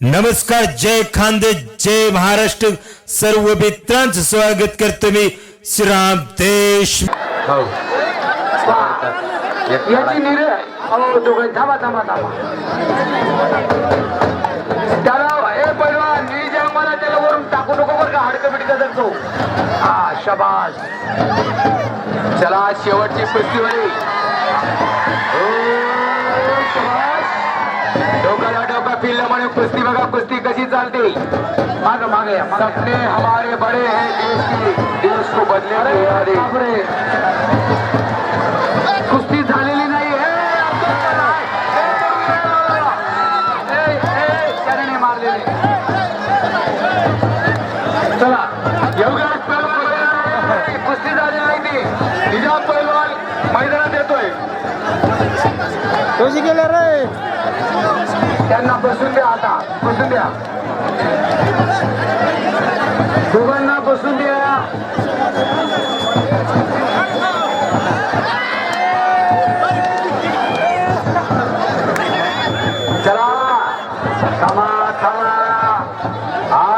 नमस्कार जय खानदे जय महाराष्ट्र. सर्व मित्रांचं स्वागत करतो मी श्रीराम देश. हो याची निर. अहो दोघं थांबा थांबा थांबा. त्याला हे पैलवान मी ज्या मला त्याला वरून टाकू नको बरं का हाडकं बिडकं धरतो हा शबास. चला शेवटची हो, फिरलं म्हणून कुस्ती बघा कुस्ती कशी चालते. माग मागे सपने हमारे बड़े हैं देश की देश को बदले अरे इरादे. बापरे. कुस्ती झालेली नाही हे नाही मारलेली. चला पहलवान कुस्ती झाली नाही ती. निजाम पहलवान मैदानात येतोय. कशी गेले रे. त्यांना बसून द्या आता. बसून द्या. दोघांना बसून द्या. चला. थांबा थांबा.